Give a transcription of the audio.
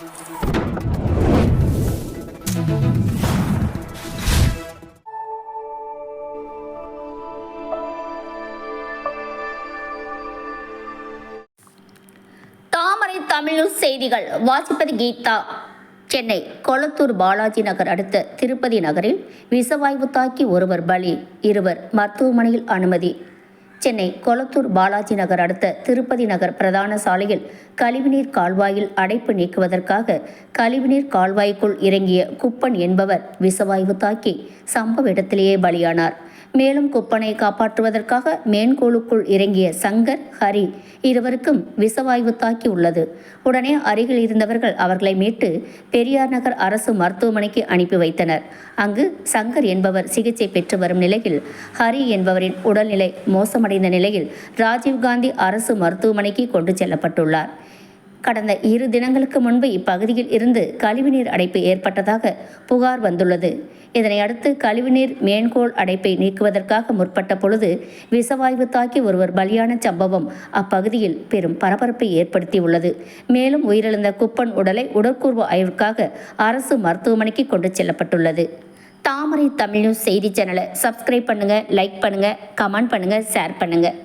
தாமரை தமிழ் செய்திகள். வாசிப்பது கீதா. சென்னை கொளத்தூர் பாலாஜி நகர் அடுத்த திருப்பதி நகரில் விஷவாயு தாக்கி ஒருவர் பலி. இருவர் மருத்துவமனையில் அனுமதி. சென்னை கொளத்தூர் பாலாஜி நகர் அடுத்த திருப்பதி நகர் பிரதான சாலையில் கழிவுநீர் கால்வாயில் அடைப்பு நீக்குவதற்காக கழிவுநீர் கால்வாய்க்குள் இறங்கிய குப்பன் என்பவர் விஷவாயு தாக்கி சம்பவ இடத்திலேயே பலியானார். மேலும் குப்பனை காப்பாற்றுவதற்காக மேன்கோளுக்குள் இறங்கிய சங்கர் ஹரி இருவருக்கும் விசவாய்வு தாக்கி உள்ளது. உடனே அருகில் இருந்தவர்கள் அவர்களை மீட்டு பெரியார் நகர் அரசு மருத்துவமனைக்கு அனுப்பி வைத்தனர். அங்கு சங்கர் என்பவர் சிகிச்சை பெற்று வரும் நிலையில் ஹரி என்பவரின் உடல்நிலை மோசமடைந்த நிலையில் ராஜீவ்காந்தி அரசு மருத்துவமனைக்கு கொண்டு செல்லப்பட்டுள்ளார். கடந்த இரு தினங்களுக்கு முன்பு இப்பகுதியில் இருந்து கழிவுநீர் அடைப்பு ஏற்பட்டதாக புகார் வந்துள்ளது. இதனை அடுத்து கழிவுநீர் மேன்கோள் அடைப்பை நீக்குவதற்காக முற்பட்ட பொழுது விஷவாயு தாக்கி ஒருவர் பலியான சம்பவம் அப்பகுதியில் பெரும் பரபரப்பை ஏற்படுத்தியுள்ளது. மேலும் உயிரிழந்த குப்பன் உடலை உடற்கூர்வ ஆய்வுக்காக அரசு மருத்துவமனைக்கு கொண்டு செல்லப்பட்டுள்ளது. தாமரை தமிழ் நியூஸ் செய்தி சேனலை சப்ஸ்கிரைப் பண்ணுங்கள் லைக் பண்ணுங்கள் கமெண்ட் பண்ணுங்கள் ஷேர் பண்ணுங்கள்